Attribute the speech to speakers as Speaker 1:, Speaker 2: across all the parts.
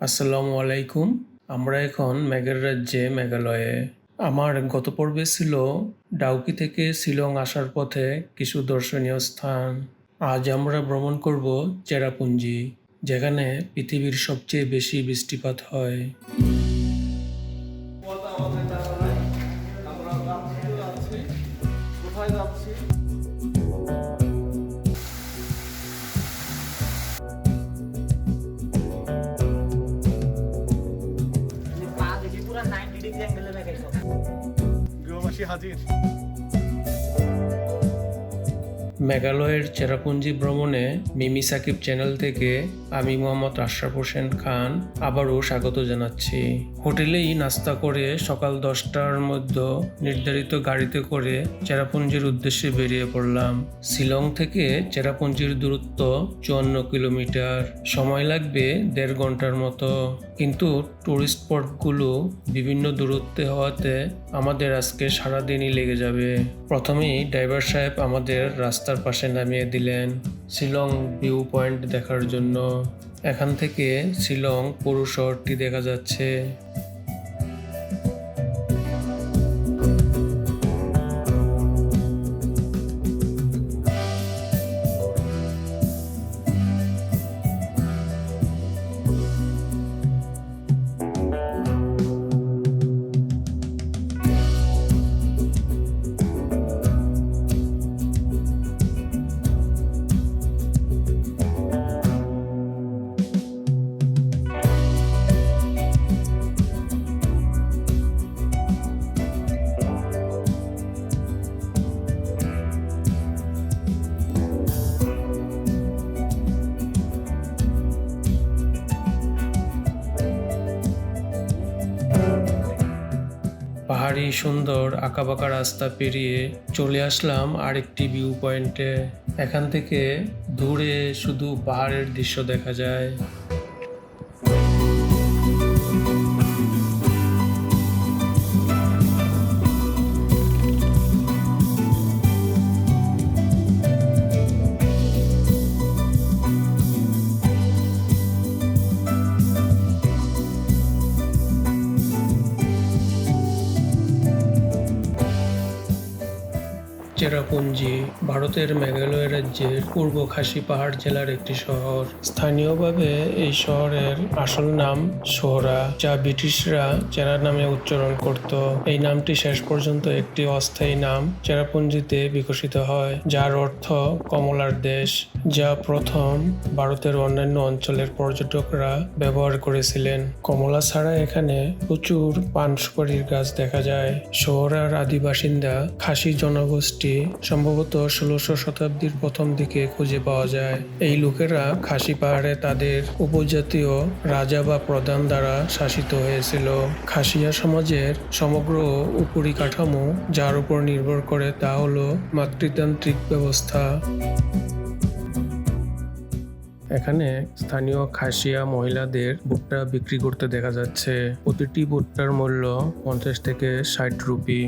Speaker 1: আসসালামু আলাইকুম। আমরা এখন মেঘের রাজ্যে মেঘালয়ে। আমার গত পর্বে ছিল ডাউকি থেকে শিলং আসার পথে কিছু দর্শনীয় স্থান। আজ আমরা ভ্রমণ করব চেরাপুঞ্জি, যেখানে পৃথিবীর সবচেয়ে বেশি বৃষ্টিপাত হয়।
Speaker 2: গৃহবাসী হাজির
Speaker 1: মেঘালয়ের চেরাপুঞ্জি ভ্রমণে মিমি সাকিব চ্যানেল থেকে আমি মোহাম্মদ আশরাফ হোসেন খান আবারও স্বাগত জানাচ্ছি। হোটেলেই নাস্তা করে সকাল দশটার মধ্যে নির্ধারিত গাড়িতে করে চেরাপুঞ্জির উদ্দেশ্যে বেরিয়ে পড়লাম। শিলং থেকে চেরাপুঞ্জির দূরত্ব চুয়ান্ন কিলোমিটার। সময় লাগবে দেড় ঘণ্টার মতো। কিন্তু টুরিস্ট স্পটগুলো বিভিন্ন দূরত্বে হওয়াতে আমাদের আজকে সারাদিনই লেগে যাবে। প্রথমেই ড্রাইভার সাহেব আমাদের রাস্তার পাশে নামিয়ে দিলেন শিলং ভিউ পয়েন্ট দেখার জন্য। এখান থেকে শিলং পুরো শহরটি দেখা যাচ্ছে। পাহাড়ি সুন্দর আঁকাবাঁকা রাস্তা পেরিয়ে চলে আসলাম আরেকটি ভিউ পয়েন্টে এখান থেকে দূরে শুধু পাহাড়ের দৃশ্য দেখা যায়। চেরাপুঞ্জি, ভারতের মেঘালয় রাজ্যের পূর্ব খাসি পাহাড় জেলার একটি শহর। স্থানীয়ভাবে এই শহরের আসল নাম সোহরা, যা ব্রিটিশরা চেরা নামে উচ্চারণ করত। এই নামটি শেষ পর্যন্ত একটি অস্থায়ী নাম চেরাপুঞ্জিতে বিকশিত হয়, যার অর্থ কমলার দেশ, যা প্রথম ভারতের অন্যান্য অঞ্চলের পর্যটকরা ব্যবহার করেছিলেন। কমলা ছাড়া এখানে প্রচুর পান সুপারির গাছ দেখা যায়। শহরের আদি বাসিন্দা খাসি জনগোষ্ঠী সম্ভবত ষোলোশো শতাব্দীর প্রথম দিকে খুঁজে পাওয়া যায়। এই লোকেরা খাসি পাহাড়ে তাদের উপজাতীয় রাজা বা প্রধান দ্বারা শাসিত হয়েছিল। খাসিয়া সমাজের সমগ্র উপরিকাঠামো যার উপর নির্ভর করে তা হল মাতৃতান্ত্রিক ব্যবস্থা। এখানে স্থানীয় খাসিয়া মহিলাদের ভুট্টা বিক্রি করতে দেখা যাচ্ছে। প্রতিটি ভুট্টার মূল্য পঞ্চাশ থেকে ষাট রুপি।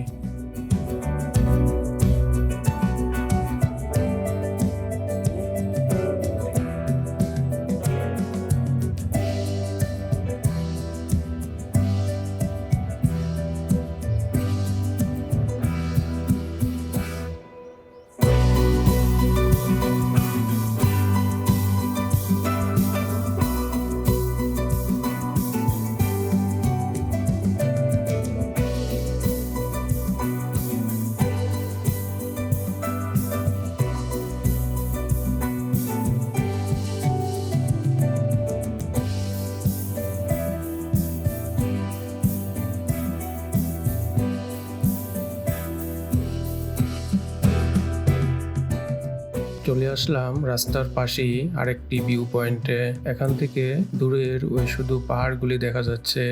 Speaker 1: আসলাম রাস্তার পাশেই আরেকটি ভিউ পয়েন্টে এখান থেকে দূরের ওই শুধু পাহাড়গুলি দেখা যাচ্ছে।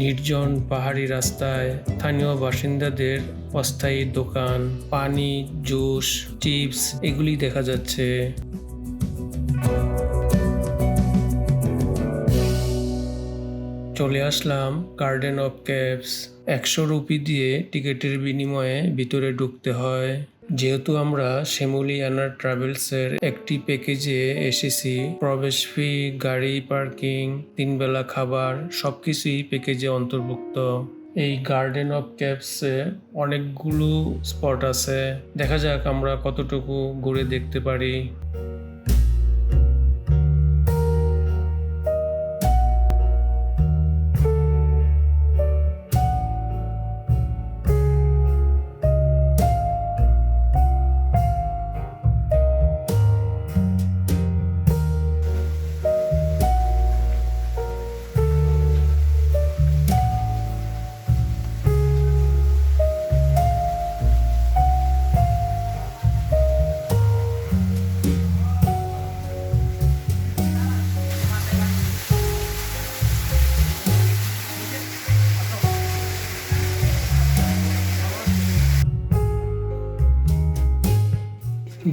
Speaker 1: নির্জন পাহাড়ি রাস্তায় স্থানীয় বাসিন্দাদের অস্থায়ী দোকান, পানি, জুস, চিপস, এগুলি দেখা যাচ্ছে। চলে আসলাম গার্ডেন অফ কেভস একশো রুপি দিয়ে টিকিটের বিনিময়ে ভিতরে ঢুকতে হয়। যেহেতু আমরা শ্যামলিয়ানা ট্রাভেলসের একটি প্যাকেজে এসেছি, প্রবেশ ফি গাড়ি পার্কিং তিনবেলা খাবার, সবকিছুই প্যাকেজে অন্তর্ভুক্ত। এই গার্ডেন অফ ক্যাপসে অনেকগুলো স্পট আছে। দেখা যাক আমরা কতটুকু ঘুরে দেখতে পারি।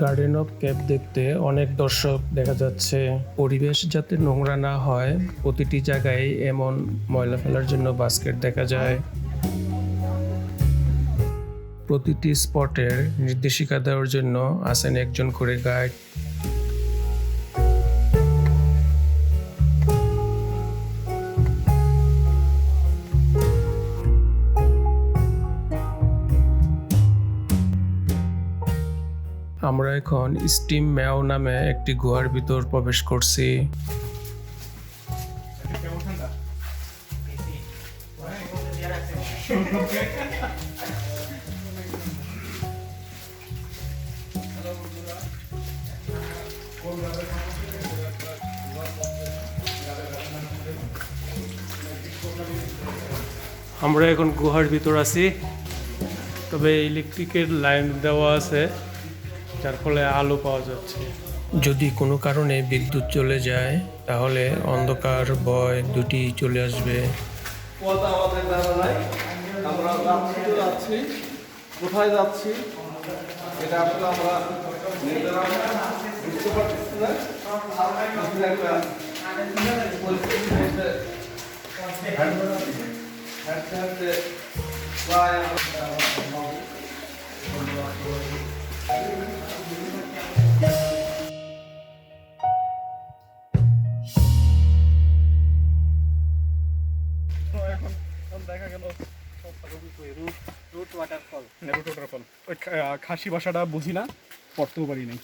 Speaker 1: গার্ডেন অফ ক্যাপ দেখতে অনেক দর্শক দেখা যাচ্ছে। পরিবেশ যাতে নোংরা না হয়, প্রতিটি জায়গায় এমন ময়লা ফেলার জন্য বাস্কেট দেখা যায়। প্রতিটি স্পটের নির্দেশিকা দেওয়ার জন্য আসেন একজন করে গাইড আমরা এখন স্টিম ম্যাও নামে একটি গুহার ভিতর প্রবেশ করছি। আমরা এখন গুহার ভিতর আছি। তবে ইলেকট্রিকের লাইন দেওয়া আছে। যার ফলে আলো পাওয়া যাচ্ছে যদি কোনো কারণে বিদ্যুৎ চলে যায় তাহলে অন্ধকার ভয় দুটি চলে আসবে
Speaker 2: পথ আমাদের জানা নাই আমরা যাচ্ছি তো যাচ্ছি কোথায় যাচ্ছি এটা আসলে আমরা নিজেরা বুঝতে পারতেছি না কিছু একটা পরিস্থিতির মধ্যে হাঁটতে হাঁটতে প্রায় আমরা
Speaker 3: খাসি ভাষাটা বুঝি না পড়তেও পারি নাই।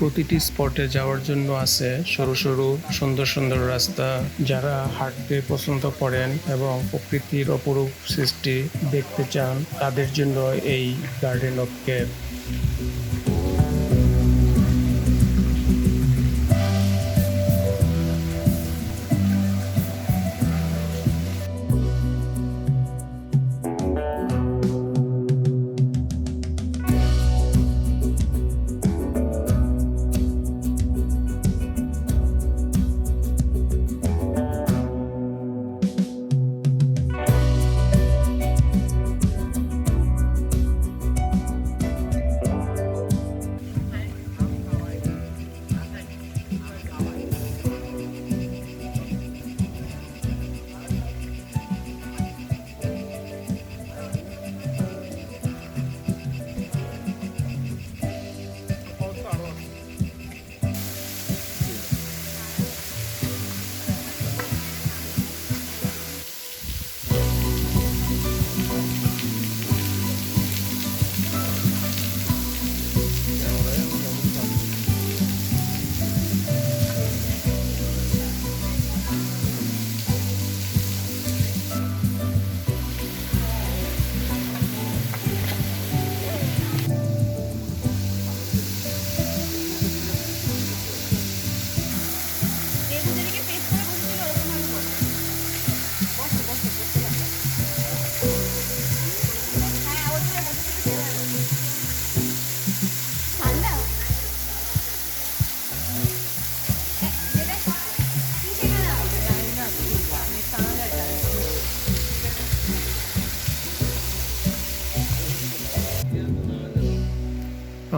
Speaker 1: প্রতিটি স্পটে যাওয়ার জন্য আছে সরু সরু, সুন্দর সুন্দর রাস্তা। যারা হাঁটতে পছন্দ করেন এবং প্রকৃতির অপরূপ সৃষ্টি দেখতে চান, তাদের জন্য এই গার্ডেন অফ কেপ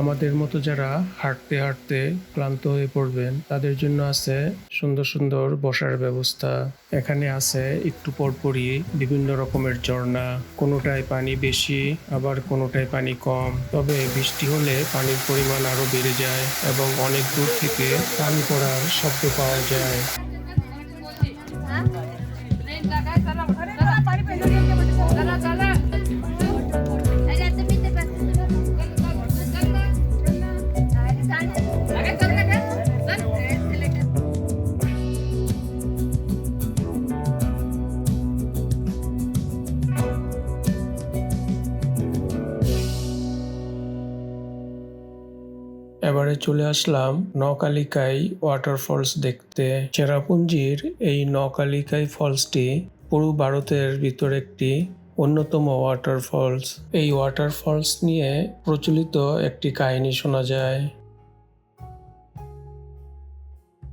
Speaker 1: আমাদের মতো যারা হাঁটতে হাঁটতে ক্লান্ত হয়ে পড়বেন, তাদের জন্য আছে সুন্দর সুন্দর বসার ব্যবস্থা। এখানে আছে একটু পরপরই বিভিন্ন রকমের ঝর্ণা, কোনোটায় পানি বেশি, আবার কোনোটায় পানি কম। তবে বৃষ্টি হলে পানির পরিমাণ আরও বেড়ে যায় এবং অনেক দূর থেকে পানি পড়ার শব্দ পাওয়া যায়। এবারে চলে আসলাম নকালিকাই ওয়াটারফলস দেখতে। চেরাপুঞ্জির এই নকালিকাই ফলসটি পুরো ভারতের ভিতর একটি অন্যতম ওয়াটারফলস এই ওয়াটারফলস নিয়ে প্রচলিত একটি কাহিনী শোনা যায়।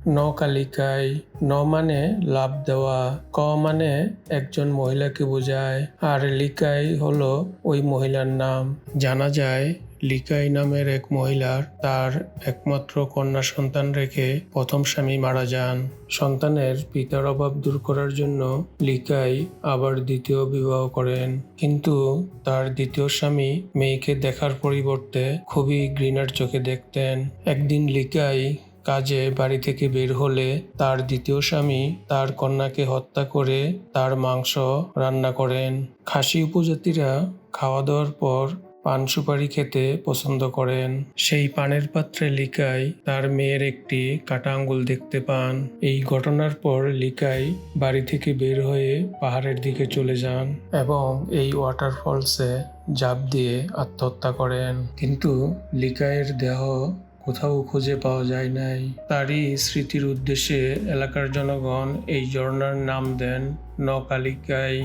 Speaker 1: নকালিকায় ন মানে লাভ দেওয়া, ক মানে একজন মহিলাকে বোঝায়, আর লিকাই হলো ওই মহিলার নাম। জানা যায় লিকাই নামের এক মহিলার তার একমাত্র কন্যা সন্তান রেখে প্রথম স্বামী মারা যান। সন্তানের পিতার অভাব দূর করার জন্য লিকাই আবার দ্বিতীয় বিবাহ করেন। কিন্তু তার দ্বিতীয় স্বামী মেয়েকে দেখার পরিবর্তে খুবই ঘৃণার চোখে দেখতেন। একদিন লিকাই কাজে বাড়ি থেকে বের হলে তার দ্বিতীয় স্বামী তার কন্যাকে হত্যা করে তার মাংস রান্না করেন। খাসি উপজাতিরা খাওয়া দাওয়ার পর পান সুপারি খেতে পছন্দ করেন। সেই পানের পাত্রে লিকাই তার মেয়ের একটি কাটা আঙ্গুল দেখতে পান। এই ঘটনার পর লিকাই বাড়ি থেকে বের হয়ে পাহাড়ের দিকে চলে যান এবং এই ওয়াটারফলসে জাপ দিয়ে আত্মহত্যা করেন। কিন্তু লিকাইয়ের দেহ কোথাও খুঁজে পাওয়া যায় নাই। তারই স্মৃতির উদ্দেশ্যে এলাকার জনগণ এই ঝর্ণার নাম দেন নকালিকাই।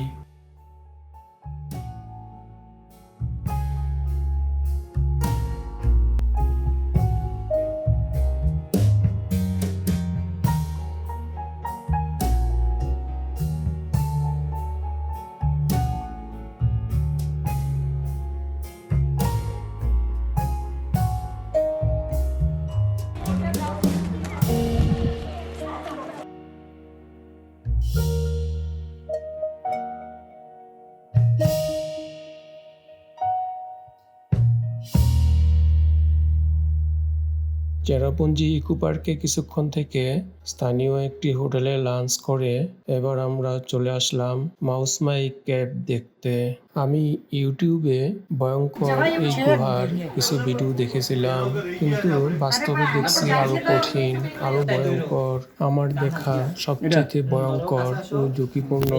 Speaker 1: চেরাপুঞ্জি ইকো পার্কে কিছুক্ষণ থেকে স্থানীয় একটি হোটেলে লাঞ্চ করে এবার আমরা চলে আসলাম মাউসমাই ক্যাব দেখতে। আমি ইউটিউবে ভয়ঙ্কর এই গুহার কিছু ভিডিও দেখেছিলাম কিন্তু বাস্তবে দেখছি আরও কঠিন আরও ভয়ঙ্কর আমার দেখা সবচেয়ে ভয়ঙ্কর ও ঝুঁকিপূর্ণ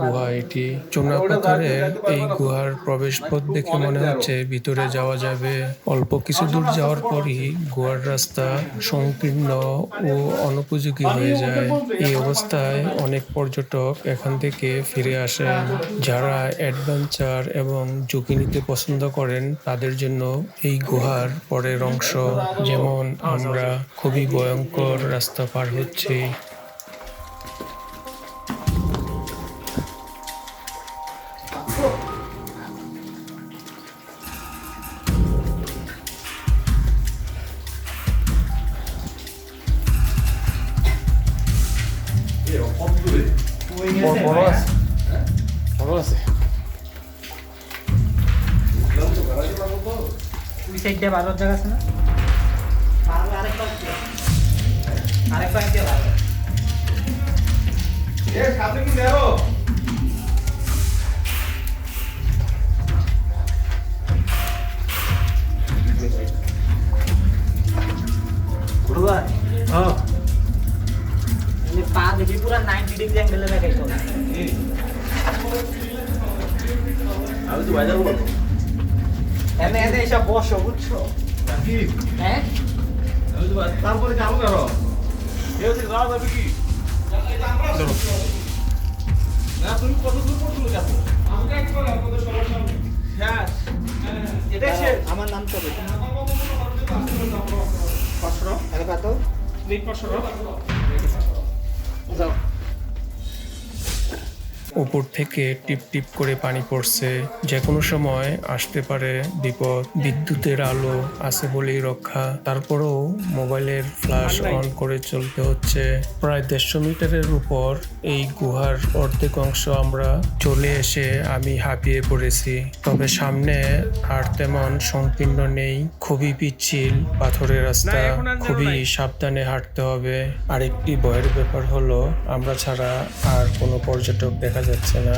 Speaker 1: গুহা এটি চোনা পাথরের এই গুহার প্রবেশ পথ দেখে মনে হচ্ছে ভিতরে যাওয়া যাবে অল্প কিছু দূর যাওয়ার পরই গুহার রাস্তা সংকীর্ণ ও অনুপযোগী হয়ে যায় এই অবস্থায় অনেক পর্যটক এখান থেকে ফিরে আসেন যারা অ্যাডভেঞ্চার এবং ঝুঁকি নিতে পছন্দ করেন, তাদের জন্য এই গুহার পরের অংশ। যেমন আমরা খুবই ভয়ঙ্কর রাস্তা পার হচ্ছি।
Speaker 2: বড় আছে?
Speaker 4: সাইডটা ভালো জায়গা আছে না? পা দেখি পুরা নাইনটি ডিগ্রি অ্যাঙ্গেলে দেখাইছো
Speaker 2: আমি তো বাজার বলব
Speaker 4: এনে এনে এসব বসো বুঝছ? হ্যাঁ?
Speaker 2: তারপরে যাব কেন এ হচ্ছে যাওয়া যাবে কি? না তুমি কত দূর পর্যন্ত যাব আমাকে একবার আপনাদের সবার সামনে। হ্যাঁ। এটা
Speaker 4: আমার নাম তো
Speaker 2: পাঁচশো
Speaker 4: আরে কত
Speaker 2: নেই পাঁচশো
Speaker 4: যাও।
Speaker 1: উপর থেকে টিপ টিপ করে পানি পড়ছে। যে কোনো সময় আসতে পারে বিপদ। বিদ্যুতের আলো আছে বলেই রক্ষা। তারপরেও মোবাইলের ফ্ল্যাশ অন করে চলতে হচ্ছে। প্রায় দেড়শো মিটারের উপর এই গুহার অর্ধেক অংশ আমরা চলে এসে আমি হাঁপিয়ে পড়েছি। তবে সামনে আর তেমন সংকীর্ণ নেই। খুবই পিচ্ছিল পাথরের রাস্তা। খুবই সাবধানে হাঁটতে হবে। আরেকটি ভয়ের ব্যাপার হলো আমরা ছাড়া আর কোনো পর্যটক দেখা যাচ্ছে না।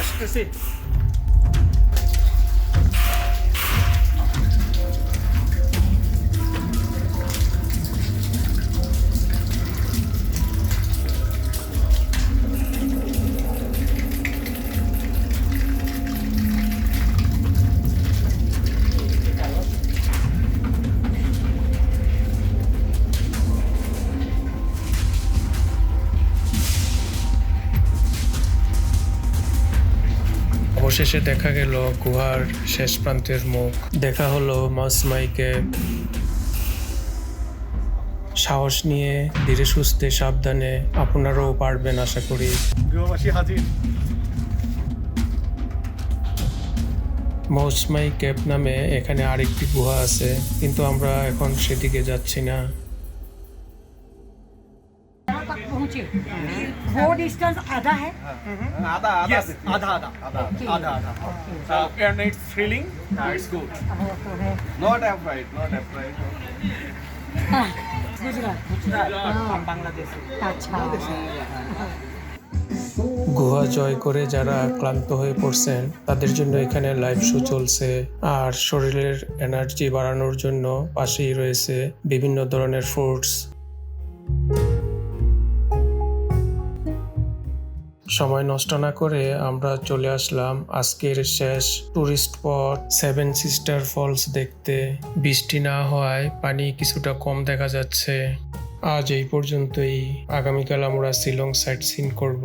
Speaker 3: আসতেছি।
Speaker 1: অবশেষে দেখা গেল গুহার শেষ প্রান্তের মুখ। দেখা হলো মাসমাইকে সাহস নিয়ে ধীরে সুস্থে সাবধানে। আপনারাও পারবেন আশা করি।
Speaker 3: গৃহবাসী হাজির।
Speaker 1: মৌসমাই ক্যাপ নামে এখানে আরেকটি গুহা আছে কিন্তু আমরা এখন সেদিকে যাচ্ছি না।
Speaker 4: यहाँ तक पहुँचे वो डिस्टेंस आधा है
Speaker 2: আদা আদা
Speaker 3: Yes, আধা আধা আধা আধা আধা Uh, and it's thrilling, uh, it's good.
Speaker 4: वो तो है
Speaker 2: নট অ্যাপ্রাইট নট অ্যাপ্রাইট
Speaker 4: हाँ, गुजरात
Speaker 3: From Bangladesh.
Speaker 4: अच्छा
Speaker 1: গুহা জয় করে যারা ক্লান্ত হয়ে পড়ছেন তাদের জন্য এখানে লাইভ শো চলছে আর শরীরের এনার্জি বাড়ানোর জন্য পাশেই রয়েছে বিভিন্ন ধরনের ফ্রুটস সময় নষ্ট না করে আমরা চলে আসলাম আজকের শেষ tourist spot seven sister falls দেখতে। বৃষ্টি না হওয়ায় পানি কিছুটা কম দেখা যাচ্ছে। আজ এই পর্যন্তই। আগামীকাল আমরা শিলং সাইট সিন করব।